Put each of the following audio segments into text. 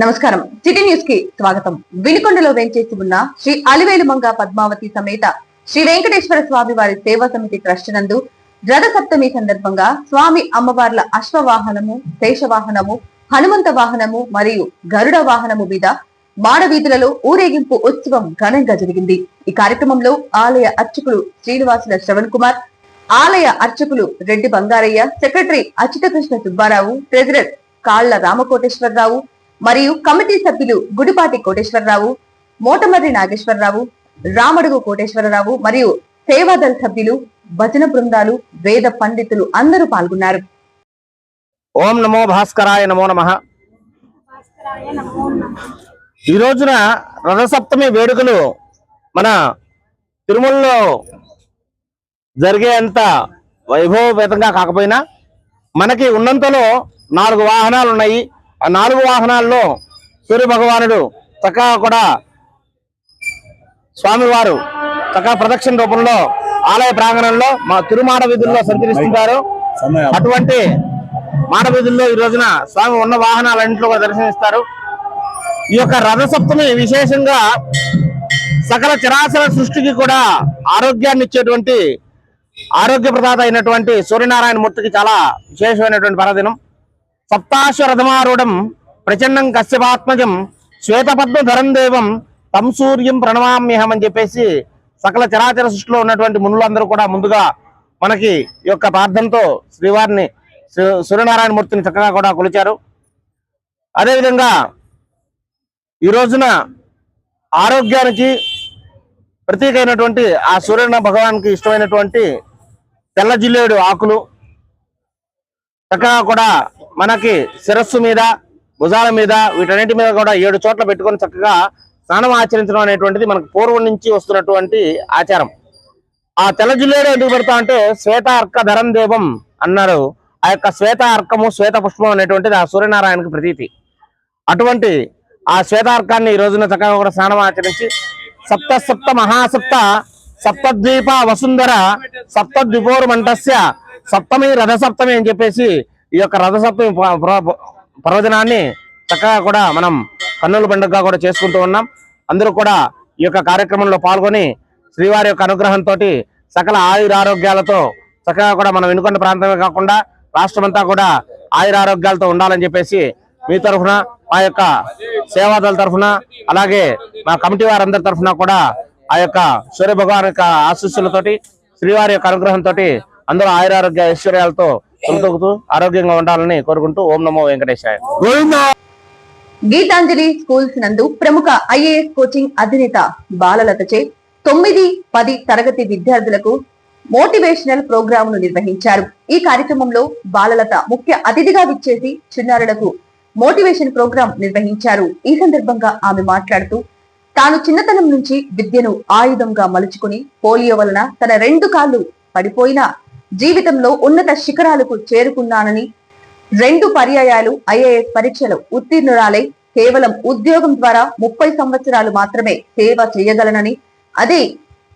నమస్కారం. సిటీ న్యూస్కి స్వాగతం. వినుకొండలో వెంచేసి ఉన్న శ్రీ అలివేలు మంగ పద్మావతి సమేత శ్రీ వెంకటేశ్వర స్వామి వారి సేవా సమితి ట్రస్ట్ నందు రథ సప్తమి సందర్భంగా స్వామి అమ్మవార్ల అశ్వవాహనము శేషవాహనము హనుమంత వాహనము మరియు గరుడ వాహనము మీద మాడవీధులలో ఊరేగింపు ఉత్సవం ఘనంగా జరిగింది. ఈ కార్యక్రమంలో ఆలయ అర్చకులు శ్రీనివాసుల శ్రవణ్ కుమార్ ఆలయ అర్చకులు రెడ్డి బంగారయ్య సెక్రటరీ అచ్యుతకృష్ణ సుబ్బారావు ట్రెజరర్ కాళ్ళ రామకోటేశ్వరరావు మరియు కమిటీ సభ్యులు గుడిపాటి కోటేశ్వరరావు మోటమర్రి నాగేశ్వరరావు రామడుగు కోటేశ్వరరావు మరియు సేవాదళ సభ్యులు భజన బృందాలు వేద పండితులు అందరూ పాల్గొన్నారు. ఓం నమో భాస్కరాయ నమో నమ. ఈ రోజున రథసప్తమి వేడుకలు మన తిరుమలలో జరిగేంత వైభవపేతంగా కాకపోయినా మనకి ఉన్నంతలో నాలుగు వాహనాలు ఉన్నాయి ఆ నాలుగు వాహనాల్లో సూర్య భగవానుడు చక్కగా కూడా స్వామివారు చక్కగా ప్రదక్షిణ రూపంలో ఆలయ ప్రాంగణంలో మా తిరుమాడ వీధుల్లో సంచరిస్తుంటారు అటువంటి మాడ వీధుల్లో ఈ రోజున స్వామి ఉన్న వాహనాలన్నింటిలో కూడా దర్శనమిస్తారు. ఈ యొక్క రథసప్తమి విశేషంగా సకల చరాచర సృష్టికి కూడా ఆరోగ్యాన్ని ఇచ్చేటువంటి ఆరోగ్య ప్రదాత అయినటువంటి సూర్యనారాయణ మూర్తికి చాలా విశేషమైనటువంటి పర్వదినం సప్తాశ్వరథమారూఢం ప్రచండం కశ్యపాత్మజం శ్వేతపద్మ ధరందేవం తం సూర్యం ప్రణమామ్యహం అని చెప్పేసి సకల చరాచర సృష్టిలో ఉన్నటువంటి మునులందరూ కూడా ముందుగా మనకి ఈ యొక్క ప్రార్థనతో శ్రీవారిని సూర్యనారాయణ మూర్తిని చక్కగా కూడా కొలిచారు. అదేవిధంగా ఈ రోజున ఆరోగ్యానికి ప్రతీకైనటువంటి ఆ సూర్యన భగవానికి ఇష్టమైనటువంటి తెల్ల జిల్లేడు ఆకులు చక్కగా కూడా మనకి శిరస్సు మీద భుజాల మీద వీటన్నిటి మీద కూడా ఏడు చోట్ల పెట్టుకొని చక్కగా స్నానం ఆచరించడం అనేటువంటిది మనకు పూర్వం నుంచి వస్తున్నటువంటి ఆచారం. ఆ తెల్ల జిల్లేడు ఎందుకు పెడతా అంటే శ్వేత అర్క ధరం దేవం అన్నారు. ఆ యొక్క శ్వేత అర్కము శ్వేత పుష్పం అనేటువంటిది ఆ సూర్యనారాయణకి ప్రతీతి. అటువంటి ఆ శ్వేతార్కాన్ని ఈ రోజున చక్కగా కూడా స్నానం ఆచరించి సప్త సప్త మహాసప్త సప్తద్వీప వసుంధర సప్తద్విపోరు మంటస్య సప్తమి రథసప్తమి అని చెప్పేసి ఈ యొక్క రథసప్తమి ప్ర- పర్వదినాన్ని చక్కగా కూడా మనం కన్నుల పండుగగా కూడా చేసుకుంటూ ఉన్నాం. అందరూ కూడా ఈ యొక్క కార్యక్రమంలో పాల్గొని శ్రీవారి యొక్క అనుగ్రహంతో సకల ఆయుర ఆరోగ్యాలతో చక్కగా కూడా మనం వెనుకొండ ప్రాంతమే కాకుండా రాష్ట్రమంతా కూడా ఆయుర ఆరోగ్యాలతో ఉండాలని చెప్పేసి మీ తరఫున మా యొక్క సేవాదళ తరఫున అలాగే మా కమిటీ వారందరి తరఫున కూడా ఆ యొక్క సూర్య భగవాన్ యొక్క ఆశీస్సులతోటి శ్రీవారి యొక్క అనుగ్రహంతో అందరూ ఆయురారోగ్య ఐశ్వర్యాలతో తొలుతొగుతూ ఆరోగ్యంగా ఉండాలని కోరుకుంటూ ఓం నమో వెంకటేశాయ. గీతాంజలి స్కూల్స్ నందు ప్రముఖ ఐఏఎస్ కోచింగ్ అధినేత బాలలతచే తొమ్మిది పది తరగతి విద్యార్థులకు మోటివేషనల్ ప్రోగ్రామ్ను నిర్వహించారు. ఈ కార్యక్రమంలో బాలలత ముఖ్య అతిథిగా విచ్చేసి చిన్నారులకు మోటివేషన్ ప్రోగ్రాం నిర్వహించారు. ఈ సందర్భంగా ఆమె మాట్లాడుతూ తాను చిన్నతనం నుంచి విద్యను ఆయుధంగా మలుచుకుని పోలియో వలన తన రెండు కాళ్ళు పడిపోయినా జీవితంలో ఉన్నత శిఖరాలకు చేరుకున్నానని రెండు పర్యాయాలు ఐఏఎస్ పరీక్షలు ఉత్తీర్ణురాలై కేవలం ఉద్యోగం ద్వారా ముప్పై సంవత్సరాలు మాత్రమే సేవ చేయగలనని అదే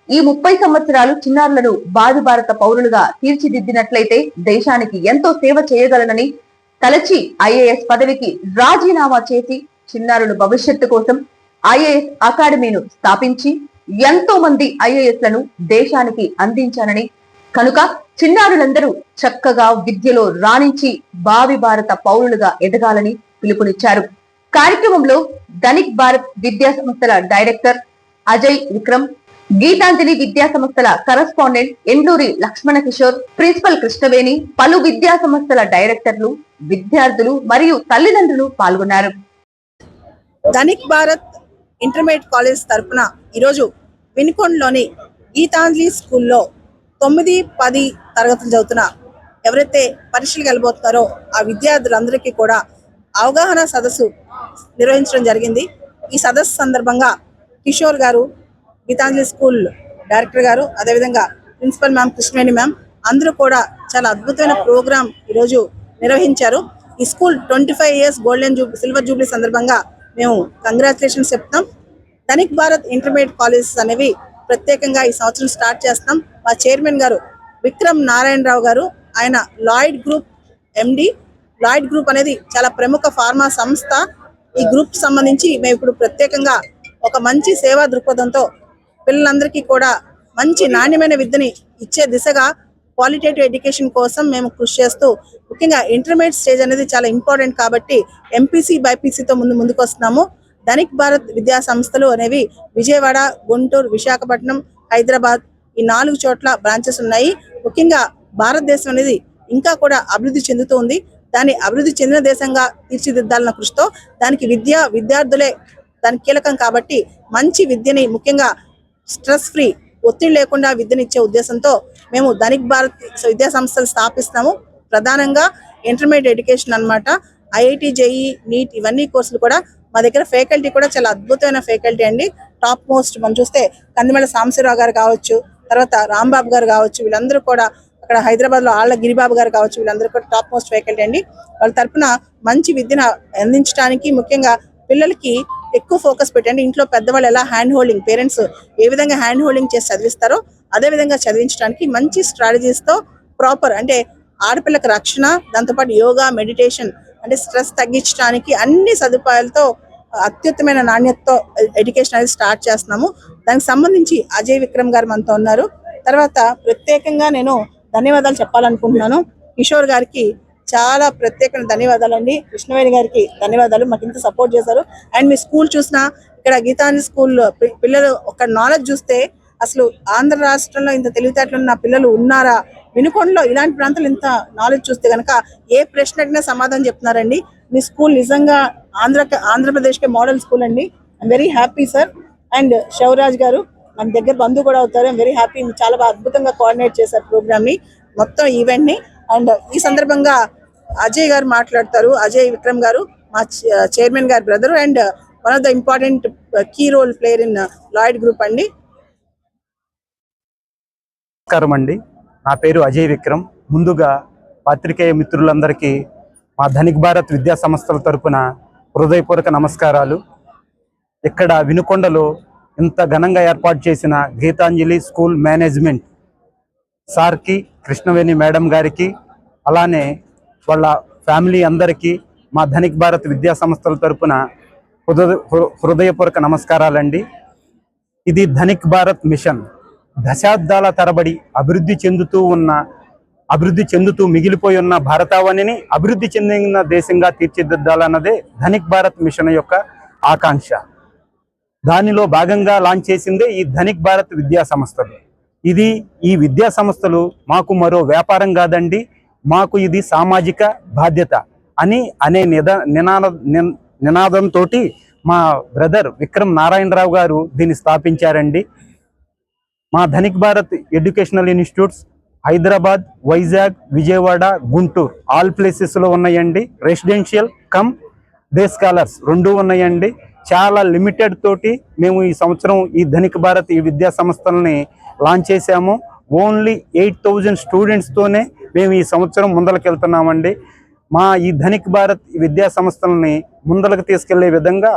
ఈ ముప్పై సంవత్సరాలు చిన్నారులను బాధ భారత పౌరులుగా తీర్చిదిద్దినట్లయితే దేశానికి ఎంతో సేవ చేయగలనని తలచి ఐఏఎస్ పదవికి రాజీనామా చేసి చిన్నారుల భవిష్యత్తు కోసం ఐఏఎస్ అకాడమీను స్థాపించి ఎంతో మంది ఐఏఎస్లను దేశానికి అందించానని కనుక చిన్నారులందరూ చక్కగా విద్యలో రాణించి భావి భారత పౌరులుగా ఎదగాలని పిలుపునిచ్చారు. కార్యక్రమంలో ధనిక్ భారత్ విద్యా సంస్థల డైరెక్టర్ అజయ్ విక్రమ్ గీతాంజలి విద్యా సంస్థల కరస్పాండెంట్ ఎండూరి లక్ష్మణ కిషోర్ ప్రిన్సిపల్ కృష్ణవేణి పలు విద్యా సంస్థల డైరెక్టర్లు విద్యార్థులు మరియు తల్లిదండ్రులు పాల్గొన్నారు. ధనిక్ భారత్ ఇంటర్మీడియట్ కాలేజ్ తరపున ఈరోజు వినుకొండలోని గీతాంజలి స్కూల్లో తొమ్మిది పది తరగతులు చదువుతున్న ఎవరైతే పరీక్షలు వెళ్ళబోతున్నారో ఆ విద్యార్థులందరికీ కూడా అవగాహన సదస్సు నిర్వహించడం జరిగింది. ఈ సదస్సు సందర్భంగా కిషోర్ గారు గీతాంజలి స్కూల్ డైరెక్టర్ గారు అదేవిధంగా ప్రిన్సిపల్ మ్యామ్ కృష్ణవేణి మ్యామ్ అందరూ కూడా చాలా అద్భుతమైన ప్రోగ్రాం ఈరోజు నిర్వహించారు. ఈ school twenty five years golden జూబ్ silver jubilee సందర్భంగా మేము కంగ్రాచులేషన్స్ చెప్తాం ధనిక్ భారత్ ఇంటర్మీడియట్ కాలేజెస్ అనేవి ప్రత్యేకంగా ఈ సంవత్సరం స్టార్ట్ చేస్తాం మా చైర్మన్ గారు విక్రమ్ నారాయణరావు గారు ఆయన Lloyd group MD Lloyd group అనేది చాలా ప్రముఖ ఫార్మా సంస్థ. ఈ గ్రూప్ సంబంధించి మేము ఇప్పుడు ప్రత్యేకంగా ఒక మంచి సేవా దృక్పథంతో పిల్లలందరికీ కూడా మంచి నాణ్యమైన విద్యని ఇచ్చే దిశగా క్వాలిటేటివ్ ఎడ్యుకేషన్ కోసం మేము కృషి చేస్తూ ముఖ్యంగా ఇంటర్మీడియట్ స్టేజ్ అనేది చాలా ఇంపార్టెంట్ కాబట్టి ఎంపీసీ బైపీసీతో ముందు ముందుకు వస్తున్నాము ధనిక్ భారత్ విద్యా సంస్థలు అనేవి విజయవాడ గుంటూరు విశాఖపట్నం హైదరాబాద్ ఈ నాలుగు చోట్ల బ్రాంచెస్ ఉన్నాయి. ముఖ్యంగా భారతదేశం అనేది ఇంకా కూడా అభివృద్ధి చెందుతూ ఉంది దాన్ని అభివృద్ధి చెందిన దేశంగా తీర్చిదిద్దాలన్న కృషితో దానికి విద్య విద్యార్థులే దానికి కీలకం కాబట్టి మంచి విద్యని ముఖ్యంగా స్ట్రెస్ ఫ్రీ ఒత్తిడి లేకుండా విద్యనిచ్చే ఉద్దేశంతో మేము ధనిక్ భారత్ విద్యా సంస్థలు స్థాపిస్తాము ప్రధానంగా ఇంటర్మీడియట్ ఎడ్యుకేషన్ అన్నమాట. ఐఐటి జేఈ నీట్ ఇవన్నీ కోర్సులు కూడా మా దగ్గర ఫ్యాకల్టీ కూడా చాలా అద్భుతమైన ఫ్యాకల్టీ అండి. టాప్ మోస్ట్ మనం చూస్తే కందిమల సాంబశివరావు గారు కావచ్చు తర్వాత రాంబాబు గారు కావచ్చు వీళ్ళందరూ కూడా అక్కడ హైదరాబాద్లో ఆళ్ళ గిరిబాబు గారు కావచ్చు వీళ్ళందరూ కూడా టాప్ మోస్ట్ ఫ్యాకల్టీ అండి. వాళ్ళ తరపున మంచి విద్యను అందించడానికి ముఖ్యంగా పిల్లలకి ఎక్కువ ఫోకస్ పెట్టండి. ఇంట్లో పెద్దవాళ్ళు ఎలా హ్యాండ్ హోల్డింగ్ పేరెంట్స్ ఏ విధంగా హ్యాండ్ హోల్డింగ్ చేసి చదివిస్తారో అదే విధంగా చదివించడానికి మంచి స్ట్రాటజీస్తో ప్రాపర్ అంటే ఆడపిల్లకి రక్షణ దాంతోపాటు యోగా మెడిటేషన్ అంటే స్ట్రెస్ తగ్గించడానికి అన్ని సదుపాయాలతో అత్యుత్తమైన నాణ్యతతో ఎడ్యుకేషన్ అనేది స్టార్ట్ చేస్తున్నాము. దానికి సంబంధించి అజయ్ విక్రమ్ గారు మనతో ఉన్నారు. తర్వాత ప్రత్యేకంగా నేను ధన్యవాదాలు చెప్పాలనుకుంటున్నాను. కిషోర్ గారికి చాలా ప్రత్యేకమైన ధన్యవాదాలు అండి. కృష్ణవేణి గారికి ధన్యవాదాలు. మాకు ఇంత సపోర్ట్ చేశారు. అండ్ మీ స్కూల్ చూసినా ఇక్కడ గీతాంజలి స్కూల్ పిల్లలు ఒక నాలెడ్జ్ చూస్తే అసలు ఆంధ్ర రాష్ట్రంలో ఇంత తెలివితేటలు ఉన్న పిల్లలు ఉన్నారా? వినుకొండలో ఇలాంటి ప్రాంతాలు ఇంత నాలెడ్జ్ చూస్తే కనుక ఏ ప్రశ్న అడిగినా సమాధానం చెప్తున్నారండి. మీ స్కూల్ నిజంగా ఆంధ్ర ఆంధ్రప్రదేశ్కే మోడల్ స్కూల్ అండి. I'm very happy sir and Shivraj గారు మన దగ్గర బంధు కూడా అవుతారు. ఐమ్ వెరీ హ్యాపీ చాలా బాగా అద్భుతంగా కోఆర్డినేట్ చేశారు ప్రోగ్రామ్ని మొత్తం ఈవెంట్ని. అండ్ ఈ సందర్భంగా అజయ్ గారు మాట్లాడతారు. అజయ్ విక్రమ్ గారు మా చైర్మన్ గారి brother and one of the important key role player in Lloyd group అండి. నమస్కారం అండి. నా పేరు అజయ్ విక్రమ్. ముందుగా పాత్రికేయ మిత్రులందరికీ మా ధనిక్ భారత్ విద్యా సంస్థల తరపున హృదయపూర్వక నమస్కారాలు. ఇక్కడ వినుకొండలో ఇంత ఘనంగా ఏర్పాటు చేసిన గీతాంజలి స్కూల్ మేనేజ్మెంట్ సార్కి కృష్ణవేణి మేడం గారికి అలానే వాళ్ళ ఫ్యామిలీ అందరికీ మా ధనిక్ భారత్ విద్యా సంస్థల తరపున హృదయ హృదయపూర్వక నమస్కారాలండి. ఇది ధనిక్ భారత్ మిషన్. దశాబ్దాల తరబడి అభివృద్ధి చెందుతూ ఉన్న అభివృద్ధి చెందుతూ మిగిలిపోయి ఉన్న భారతావనిని అభివృద్ధి చెందిన దేశంగా తీర్చిదిద్దాలన్నదే ధనిక్ భారత్ మిషన్ యొక్క ఆకాంక్ష. దానిలో భాగంగా లాంచ్ చేసిందే ఈ ధనిక్ భారత్ విద్యా సంస్థలు. ఇది ఈ విద్యా సంస్థలు మాకు మరో వ్యాపారం కాదండి మాకు ఇది సామాజిక బాధ్యత అని అనే నిద నినాద నిన్- నినాదంతో మా బ్రదర్ విక్రమ్ నారాయణరావు గారు దీన్ని స్థాపించారండి. మా Dhanik Bharat educational institutes Hyderabad Vizag Vijayawada Guntur. All ప్లేసెస్లో ఉన్నాయండి. రెసిడెన్షియల్ కమ్ డే స్కాలర్స్ రెండు ఉన్నాయండి. చాలా లిమిటెడ్ తోటి మేము ఈ సంవత్సరం ఈ ధనిక్ భారత్ ఈ విద్యా సంస్థలని లాంచ్ చేశాము. ఓన్లీ ఎయిట్ థౌజండ్ స్టూడెంట్స్తోనే మేము ఈ సంవత్సరం ముందలకెళ్తున్నామండి. మా ఈ ధనిక్ భారత్ విద్యా సంస్థలని ముందరకు తీసుకెళ్ళే విధంగా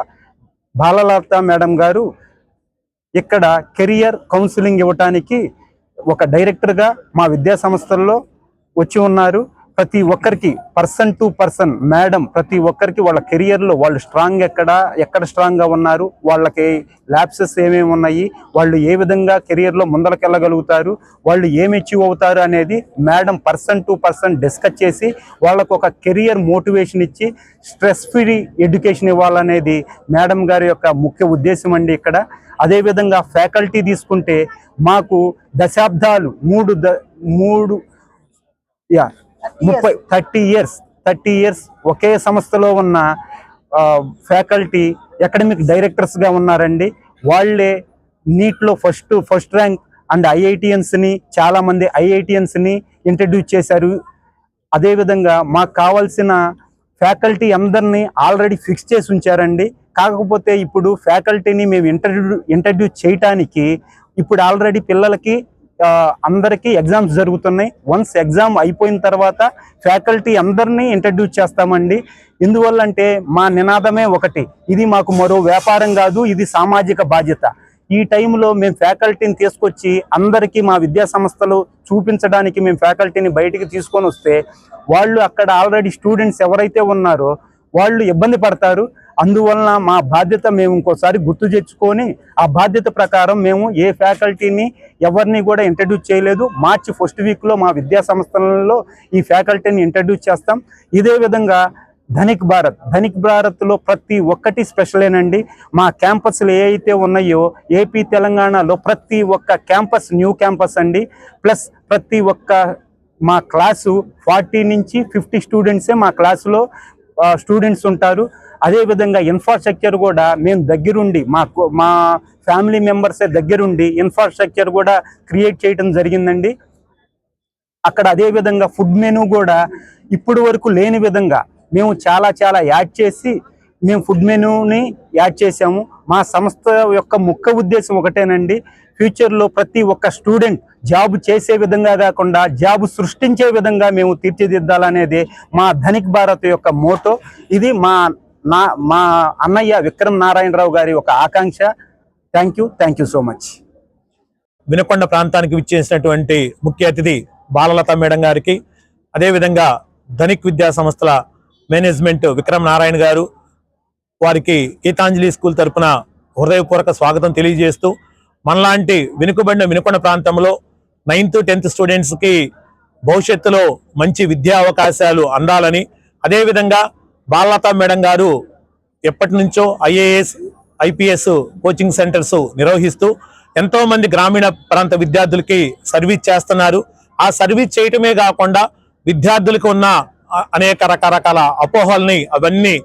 బాలలత మేడం గారు ఇక్కడ కెరియర్ కౌన్సిలింగ్ ఇవ్వటానికి ఒక డైరెక్టర్గా మా విద్యా సంస్థల్లో వచ్చి ఉన్నారు. ప్రతి ఒక్కరికి పర్సన్ టు పర్సన్ మేడం ప్రతి ఒక్కరికి వాళ్ళ కెరియర్లో వాళ్ళు స్ట్రాంగ్ ఎక్కడ ఎక్కడ స్ట్రాంగ్గా ఉన్నారు వాళ్ళకి ల్యాబ్సెస్ ఏమేమి ఉన్నాయి వాళ్ళు ఏ విధంగా కెరియర్లో ముందరకెళ్ళగలుగుతారు వాళ్ళు ఏమి అచీవ్ అవుతారు అనేది madam person to person discuss చేసి వాళ్ళకు ఒక కెరియర్ మోటివేషన్ ఇచ్చి స్ట్రెస్ ఫ్రీ ఎడ్యుకేషన్ ఇవ్వాలనేది మేడం గారి యొక్క ముఖ్య ఉద్దేశం అండి ఇక్కడ. అదేవిధంగా ఫ్యాకల్టీ తీసుకుంటే మాకు దశాబ్దాలు మూడు ద మూడు యా ముప్పై థర్టీ ఇయర్స్ థర్టీ ఇయర్స్ ఒకే సంస్థలో ఉన్న ఫ్యాకల్టీ అకాడమిక్ డైరెక్టర్స్గా ఉన్నారండి. వాళ్ళే నీట్లో ఫస్ట్ ఫస్ట్ ర్యాంక్ అండ్ ఐఐటిఎన్స్ని చాలామంది ఐఐటిఎన్స్ని ఇంట్రడ్యూస్ చేశారు. అదేవిధంగా మాకు కావాల్సిన ఫ్యాకల్టీ అందరినీ ఆల్రెడీ ఫిక్స్ చేసి ఉంచారండి. కాకపోతే ఇప్పుడు ఫ్యాకల్టీని మేము ఇంటర్డ్యూ ఇంట్రడ్యూస్ చేయటానికి ఇప్పుడు ఆల్రెడీ పిల్లలకి అందరికీ ఎగ్జామ్స్ జరుగుతున్నాయి. వన్స్ ఎగ్జామ్ అయిపోయిన తర్వాత ఫ్యాకల్టీ అందరినీ ఇంట్రడ్యూస్ చేస్తామండి. ఎందువల్ల అంటే మా నినాదమే ఒకటి. ఇది మాకు మరో వ్యాపారం కాదు ఇది సామాజిక బాధ్యత. ఈ టైంలో మేము ఫ్యాకల్టీని తీసుకొచ్చి అందరికీ మా విద్యా సంస్థలు చూపించడానికి మేము ఫ్యాకల్టీని బయటికి తీసుకొని వస్తే వాళ్ళు అక్కడ ఆల్రెడీ స్టూడెంట్స్ ఎవరైతే ఉన్నారో వాళ్ళు ఇబ్బంది పడతారు. అందువలన మా బాధ్యత మేము ఇంకోసారి గుర్తు తెచ్చుకొని ఆ బాధ్యత ప్రకారం మేము ఏ ఫ్యాకల్టీని ఎవరిని కూడా ఇంట్రడ్యూస్ చేయలేదు. మార్చి ఫస్ట్ వీక్లో మా విద్యా సంస్థలలో ఈ ఫ్యాకల్టీని ఇంట్రడ్యూస్ చేస్తాం. ఇదే విధంగా ధనిక్ భారత్ ధనిక్ భారత్లో ప్రతి ఒక్కటి స్పెషలేనండి మా క్యాంపస్లు ఏ అయితే ఉన్నాయో ఏపీ తెలంగాణలో ప్రతి ఒక్క క్యాంపస్ న్యూ క్యాంపస్ అండి. ప్లస్ ప్రతి ఒక్క మా క్లాసు ఫార్టీ నుంచి ఫిఫ్టీ స్టూడెంట్సే మా క్లాసులో స్టూడెంట్స్ ఉంటారు. అదేవిధంగా ఇన్ఫ్రాస్ట్రక్చర్ కూడా మేము దగ్గరుండి మా మా ఫ్యామిలీ మెంబర్సే దగ్గరుండి ఇన్ఫ్రాస్ట్రక్చర్ కూడా క్రియేట్ చేయడం జరిగిందండి. అక్కడ అదే విధంగా ఫుడ్ మెనూ కూడా ఇప్పుడు వరకు లేని విధంగా మేము చాలా చాలా యాడ్ చేసి మేము ఫుడ్ మెనూని యాడ్ చేసాము మా సంస్థ యొక్క ముఖ్య ఉద్దేశం ఒకటేనండి ఫ్యూచర్లో ప్రతి ఒక్క స్టూడెంట్ జాబ్ చేసే విధంగా కాకుండా జాబ్ సృష్టించే విధంగా మేము తీర్చిదిద్దాలనేది మా ధనిక్ భారత్ యొక్క మోటో ఇది మా నా మా అన్నయ్య విక్రమ్ నారాయణరావు గారి ఒక ఆకాంక్ష. Thank you thank you so much Vinukonda ప్రాంతానికి విచ్చేసినటువంటి ముఖ్య అతిథి బాలలత మేడం గారికి అదేవిధంగా ధనిక్ విద్యా సంస్థల మేనేజ్మెంట్ విక్రమ్ నారాయణ గారు వారికి గీతాంజలి స్కూల్ తరఫున హృదయపూర్వక స్వాగతం తెలియజేస్తూ మనలాంటి వెనుకబడిన వినుకొండ ప్రాంతంలో నైన్త్ టెన్త్ స్టూడెంట్స్కి భవిష్యత్తులో మంచి విద్యా అవకాశాలు అందాలని అదేవిధంగా బాలలత మేడం గారు ఎప్పటి నుంచో ఐఏఎస్ ఐపీఎస్ కోచింగ్ సెంటర్స్ నిర్వహిస్తూ ఎంతో మంది గ్రామీణ ప్రాంత విద్యార్థులకి సర్వీస్ చేస్తున్నారు. ఆ సర్వీస్ చేయటమే కాకుండా విద్యార్థులకు ఉన్న అనేక రకరకాల అపోహల్ని అవన్నీ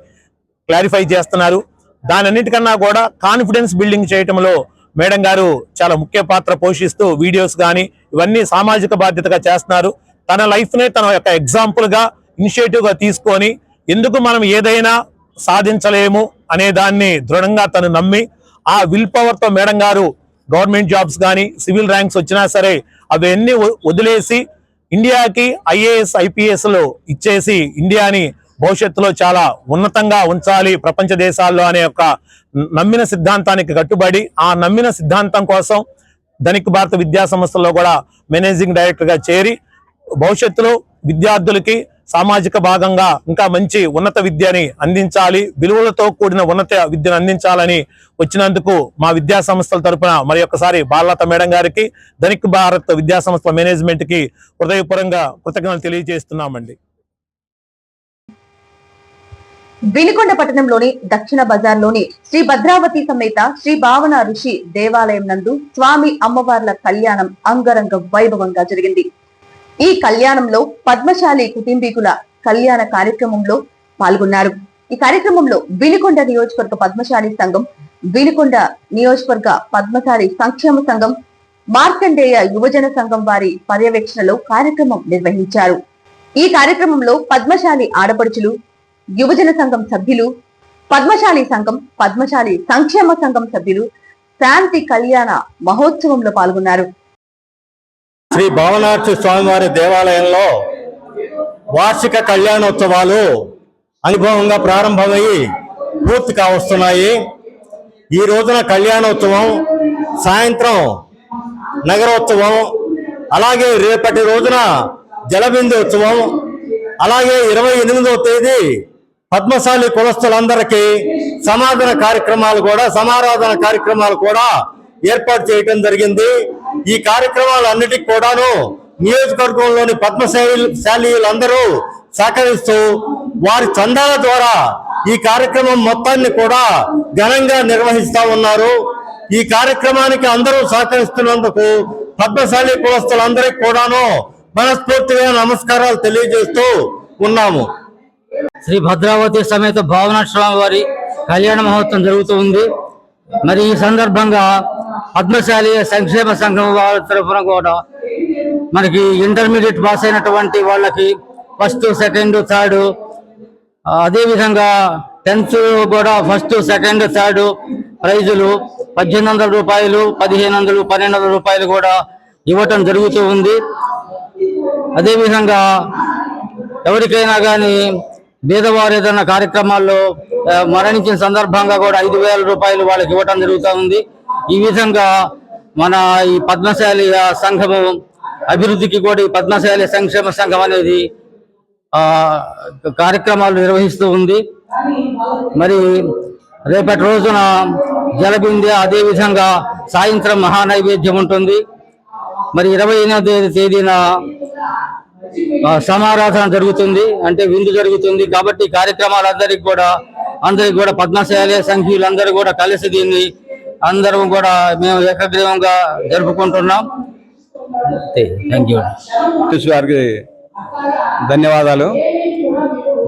క్లారిఫై చేస్తున్నారు. దానన్నిటికన్నా కూడా కాన్ఫిడెన్స్ బిల్డింగ్ చేయటంలో మేడం గారు చాలా ముఖ్య పాత్ర పోషిస్తూ వీడియోస్ కానీ ఇవన్నీ సామాజిక బాధ్యతగా చేస్తున్నారు. తన లైఫ్నే తన యొక్క ఎగ్జాంపుల్గా ఇనిషియేటివ్గా తీసుకొని ఎందుకు మనం ఏదైనా సాధించలేము అనే దాన్ని దృఢంగా తను నమ్మి ఆ విల్ పవర్తో మేడం గారు గవర్నమెంట్ జాబ్స్ కానీ సివిల్ ర్యాంక్స్ వచ్చినా సరే అవన్నీ వ- వదిలేసి ఇండియాకి ఐఏఎస్ ఐపీఎస్లు ఇచ్చేసి ఇండియాని భవిష్యత్తులో చాలా ఉన్నతంగా ఉంచాలి ప్రపంచ దేశాల్లో అనే ఒక నమ్మిన సిద్ధాంతానికి కట్టుబడి ఆ నమ్మిన సిద్ధాంతం కోసం ధనిక్ భారత విద్యా సంస్థలో కూడా మేనేజింగ్ డైరెక్టర్గా చేరి భవిష్యత్తులో విద్యార్థులకి సామాజిక భాగంగా ఇంకా మంచి ఉన్నత విద్యని అందించాలి. విలువలతో కూడిన ఉన్నత విద్యను అందించాలని వచ్చినందుకు మా విద్యా సంస్థల తరపున మరి ఒక్కసారి బాలలత మేడం గారికి ధనిక్ భారత్ విద్యా సంస్థల మేనేజ్మెంట్కి హృదయపూర్వకంగా కృతజ్ఞతలు తెలియజేస్తున్నామండి. వినుకొండ పట్టణంలోని దక్షిణ బజార్లోని శ్రీ భద్రావతి సమేత శ్రీ భావన ఋషి దేవాలయం నందు స్వామి అమ్మవార్ల కళ్యాణం అంగరంగ వైభవంగా జరిగింది. ఈ కళ్యాణంలో పద్మశాలి కుటుంబీకుల కళ్యాణ కార్యక్రమంలో పాల్గొన్నారు. ఈ కార్యక్రమంలో వినుకొండ నియోజకవర్గ పద్మశాలి సంఘం వినుకొండ నియోజకవర్గ పద్మశాలి సంక్షేమ సంఘం మార్కండేయ యువజన సంఘం వారి పర్యవేక్షణలో కార్యక్రమం నిర్వహించారు. ఈ కార్యక్రమంలో పద్మశాలి ఆడపడుచులు యువజన సంఘం సభ్యులు పద్మశాలి సంఘం పద్మశాలి సంక్షేమ సంఘం సభ్యులు శాంతి కళ్యాణ మహోత్సవంలో పాల్గొన్నారు. శ్రీ భవనార్చి స్వామివారి దేవాలయంలో వార్షిక కళ్యాణోత్సవాలు అనుభవంగా ప్రారంభమయ్యి పూర్తి కావస్తున్నాయి. ఈ రోజున కళ్యాణోత్సవం సాయంత్రం నగరోత్సవం అలాగే రేపటి రోజున జలబిందు ఉత్సవం అలాగే ఇరవై ఎనిమిదవ తేదీ పద్మశాలి కులస్తులందరికీ సమాధాన కార్యక్రమాలు కూడా సమారాధన కార్యక్రమాలు కూడా ఏర్పాటు చేయటం జరిగింది. ఈ కార్యక్రమాలన్నిటికి కూడాను నియోజకవర్గంలోని పద్మశాలీలందరూ శాలీయులందరూ సహకరిస్తూ వారి చందాల ద్వారా ఈ కార్యక్రమం మొత్తాన్ని కూడా ఘనంగా నిర్వహిస్తా ఉన్నారు. ఈ కార్యక్రమానికి అందరూ సహకరిస్తున్నందుకు పద్మశాలి కులస్తులందరికీ కూడాను మనస్ఫూర్తిగా నమస్కారాలు తెలియజేస్తూ ఉన్నాము. శ్రీ భద్రావతి సమేత భావన స్వామి వారి కళ్యాణ మహోత్సవం జరుగుతూ ఉంది. మరి ఈ సందర్భంగా పద్మశాలి సంక్షేమ సంఘం వాళ్ళ తరఫున కూడా మనకి ఇంటర్మీడియట్ పాస్ అయినటువంటి వాళ్ళకి ఫస్ట్ సెకండ్ థర్డ్ అదేవిధంగా టెన్త్ కూడా ఫస్ట్ సెకండ్ థర్డ్ ప్రైజులు పద్దెనిమిది వందల రూపాయలు పదిహేను వందలు పన్నెండు వందల రూపాయలు కూడా ఇవ్వటం జరుగుతూ ఉంది. అదేవిధంగా ఎవరికైనా కానీ బీదవారు ఏదైనా కార్యక్రమాల్లో మరణించిన సందర్భంగా కూడా ఐదు వేల రూపాయలు వాళ్ళకి ఇవ్వటం జరుగుతూ ఉంది. ఈ విధంగా మన ఈ పద్మశాలి సంఘము అభివృద్ధికి కూడా ఈ పద్మశాలి సంక్షేమ సంఘం అనేది కార్యక్రమాలు నిర్వహిస్తూ ఉంది. మరి రేపటి రోజున జలబింది అదేవిధంగా సాయంత్రం మహానైవేద్యం ఉంటుంది. మరి ఇరవై ఎనిమిది తేదీన సమారాధన జరుగుతుంది. అంటే విందు జరుగుతుంది కాబట్టి కార్యక్రమాలందరికీ కూడా అందరికి కూడా పద్మశాలి సంఘీయులందరూ కూడా కలిసి దీన్ని అందరం కూడా మేము ఏకగ్రీవంగా జరుపుకుంటున్నాం. థ్యాంక్ యూ గారికి ధన్యవాదాలు.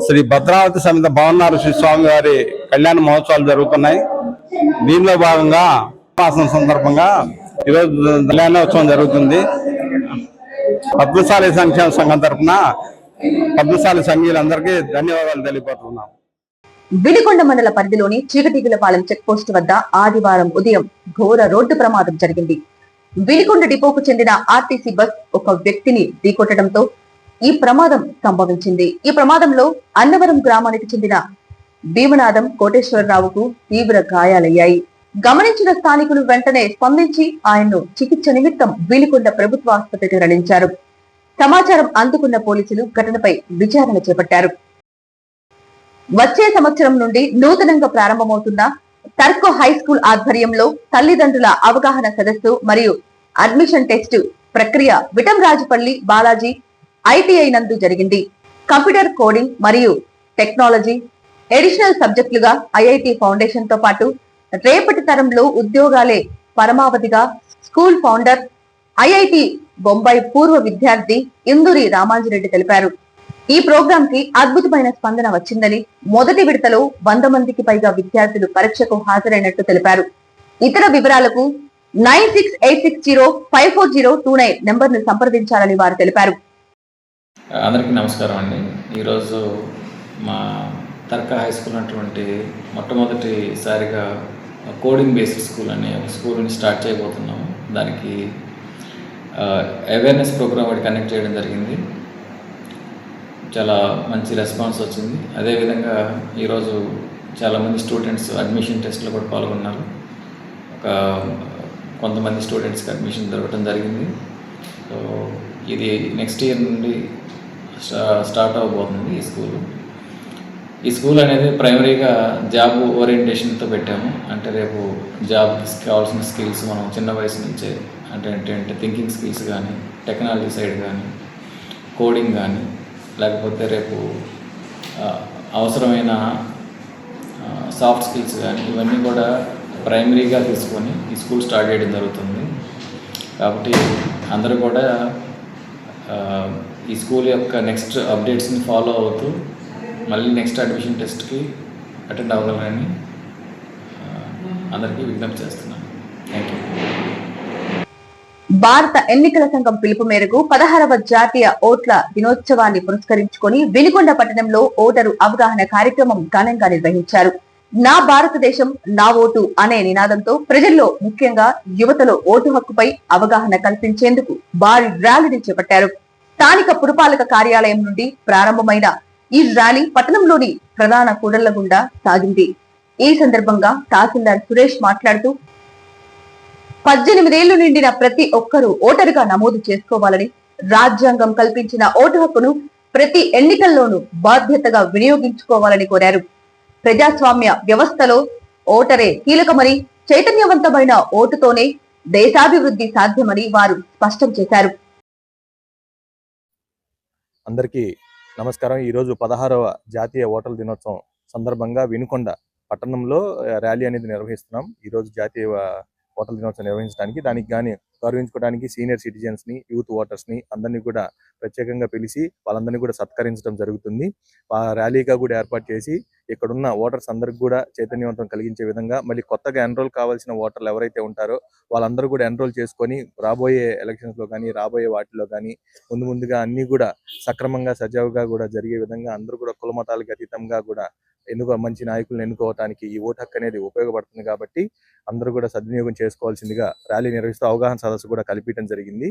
శ్రీ భద్రావతి సమేత భవనారు శ్రీ స్వామి వారి కళ్యాణ మహోత్సవాలు జరుగుతున్నాయి. దీనిలో భాగంగా మాసం సందర్భంగా ఈరోజు కళ్యాణోత్సవం జరుగుతుంది. పద్మశాలి సంక్షేమ సంఘం తరఫున పద్మశాలి సంఘీయులందరికీ ధన్యవాదాలు తెలియపడుతున్నాం విడికొండ మండల పరిధిలోని చీకటిగులపాలెం చెక్పోస్ట్ వద్ద ఆదివారం ఉదయం ఘోర రోడ్డు ప్రమాదం జరిగింది. విడికొండ డిపోకు చెందిన ఆర్టీసీ బస్ ఒక వ్యక్తిని ఢీకొట్టడంతో ఈ ప్రమాదం సంభవించింది. ఈ ప్రమాదంలో అన్నవరం గ్రామానికి చెందిన భీమనాథం కోటేశ్వరరావుకు తీవ్ర గాయాలయ్యాయి. గమనించిన స్థానికులు వెంటనే స్పందించి ఆయన్ను చికిత్స నిమిత్తం విలికొండ ప్రభుత్వ ఆసుపత్రికి తరలించారు. సమాచారం అందుకున్న పోలీసులు ఘటనపై విచారణ చేపట్టారు. వచ్చే సంవత్సరం నుండి నూతనంగా ప్రారంభమవుతున్న టర్కో హై స్కూల్ ఆధ్వర్యంలో తల్లిదండ్రుల అవగాహన సదస్సు మరియు అడ్మిషన్ టెస్ట్ ప్రక్రియ విటంరాజుపల్లి బాలాజీ ఐటీఐ నందు జరిగింది. కంప్యూటర్ కోడింగ్ మరియు టెక్నాలజీ ఎడిషనల్ సబ్జెక్టులుగా ఐఐటి ఫౌండేషన్తో పాటు రేపటి తరంలో ఉద్యోగాలే పరమావధిగా స్కూల్ ఫౌండర్ ఐఐటి బొంబాయి పూర్వ విద్యార్థి ఇందూరి రామాంజిరెడ్డి తెలిపారు. ఈ ప్రోగ్రాం కి అద్భుతమైన స్పందన వచ్చిందని మొదటి విడతలో వంద మందికి పైగా విద్యార్థులు పరీక్షకు హాజరైనట్టు తెలిపారు. ఇతర వివరాలకు nine six eight six zero five four zero two nine నెంబర్ను సంప్రదించాలని వారు తెలిపారు. అందరికీ నమస్కారం అండి. ఈరోజు మా తర్కా హై స్కూల్ అటువంటి మొట్టమొదటిసారిగా కోడింగ్ బేస్డ్ స్కూల్ అనే ఒక స్కూల్ని స్టార్ట్ చేయబోతున్నాము. దానికి అవేర్నెస్ ప్రోగ్రామ్ ఒకటి కనెక్ట్ చేయడం జరిగింది. చాలా మంచి రెస్పాన్స్ వచ్చింది. అదేవిధంగా ఈరోజు చాలామంది స్టూడెంట్స్ అడ్మిషన్ టెస్ట్లో కూడా పాల్గొన్నారు. ఒక కొంతమంది స్టూడెంట్స్కి అడ్మిషన్ దొరకడం జరిగింది. సో ఇది నెక్స్ట్ ఇయర్ నుండి స్టా- స్టార్ట్ అవబోతుంది ఈ స్కూల్. ఈ స్కూల్ అనేది ప్రైమరీగా జాబ్ ఓరియంటేషన్తో పెట్టాము. అంటే రేపు జాబ్కి కావాల్సిన స్కిల్స్ మనం చిన్న వయసు నుంచే అంటే ఏంటంటే థింకింగ్ స్కిల్స్ కానీ టెక్నాలజీ సైడ్ కానీ కోడింగ్ కానీ లేకపోతే రేపు అవసరమైన సాఫ్ట్ స్కిల్స్ కానీ ఇవన్నీ కూడా ప్రైమరీగా తీసుకొని ఈ స్కూల్ స్టార్ట్ చేయడం జరుగుతుంది. కాబట్టి అందరూ కూడా ఈ స్కూల్ యొక్క నెక్స్ట్ అప్డేట్స్ని ఫాలో అవుతూ మళ్ళీ నెక్స్ట్ అడ్మిషన్ టెస్ట్కి అటెండ్ అవ్వగలరని అందరికీ విజ్ఞప్తి చేస్తున్నాను. భారత ఎన్నికల సంఘం పిలుపు మేరకు పదహారవ జాతీయ ఓట్ల దినోత్సవాన్ని పురస్కరించుకొని వెలిగొండ పట్టణంలో ఓటరు అవగాహన కార్యక్రమం ఘనంగా నిర్వహించారు. నా భారతదేశం నా ఓటు అనే నినాదంతో ప్రజల్లో ముఖ్యంగా యువతలో ఓటు హక్కుపై అవగాహన కల్పించేందుకు భారీ ర్యాలీని చేపట్టారు. స్థానిక పురపాలక కార్యాలయం నుండి ప్రారంభమైన ఈ ర్యాలీ పట్టణంలోని ప్రధాన కూడళ్ళ గుండా సాగింది. ఈ సందర్భంగా తహసీల్దార్ సురేష్ మాట్లాడుతూ పద్దెనిమిదేళ్ళు నిండిన ప్రతి ఒక్కరూ ఓటరుగా నమోదు చేసుకోవాలని రాజ్యాంగం కల్పించిన ఓటు హక్కును ప్రతి ఎన్నికల్లోనూ బాధ్యతగా వినియోగించుకోవాలని కోరారు. ప్రజాస్వామ్య వ్యవస్థలో ఓటరే కీలకమని చైతన్యవంతమైన ఓటుతోనే దేశాభివృద్ధి సాధ్యమని వారు స్పష్టం చేశారు. అందరికీ నమస్కారం. ఈరోజు పదహారవ జాతీయ ఓటర్ల దినోత్సవం సందర్భంగా వినుకొండ పట్టణంలో ర్యాలీ అనేది నిర్వహిస్తున్నాం. ఈరోజు జాతీయ ఓటర్ల దినోత్సవం నిర్వహించడానికి దానికి కానీ గౌరవించుకోవడానికి సీనియర్ సిటిజన్స్ని యూత్ ఓటర్స్ని అందరినీ కూడా ప్రత్యేకంగా పిలిచి వాళ్ళందరినీ కూడా సత్కరించడం జరుగుతుంది. ఆ ర్యాలీగా కూడా ఏర్పాటు చేసి ఇక్కడున్న ఓటర్స్ అందరికి కూడా చైతన్యవంతం కలిగించే విధంగా మళ్ళీ కొత్తగా ఎన్రోల్ కావాల్సిన ఓటర్లు ఎవరైతే ఉంటారో వాళ్ళందరూ కూడా ఎన్రోల్ చేసుకొని రాబోయే ఎలక్షన్స్లో కానీ రాబోయే వాటిలో కానీ ముందు ముందుగా అన్ని కూడా సక్రమంగా సజావుగా కూడా జరిగే విధంగా అందరూ కూడా కులమతాలకు అతీతంగా కూడా ఎన్నుకో మంచి నాయకులను ఎన్నుకోవటానికి ఈ ఓటు హక్కు అనేది ఉపయోగపడుతుంది కాబట్టి అందరూ కూడా సద్వినియోగం చేసుకోవాల్సిందిగా ర్యాలీ నిర్వహిస్తూ అవగాహన సదస్సు కూడా కల్పించడం జరిగింది.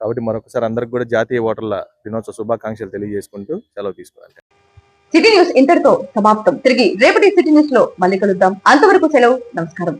కాబట్టి మరొకసారి అందరికి కూడా జాతీయ ఓటర్ల దినోత్సవ శుభాకాంక్షలు తెలియజేసుకుంటూ సెలవు తీసుకోవాలి. సిటీ న్యూస్ ఇంతటితో సమాప్తం. తిరిగి రేపటి సిటీ న్యూస్లో మళ్ళీ కలుద్దాం. అంతవరకు సెలవు. నమస్కారం.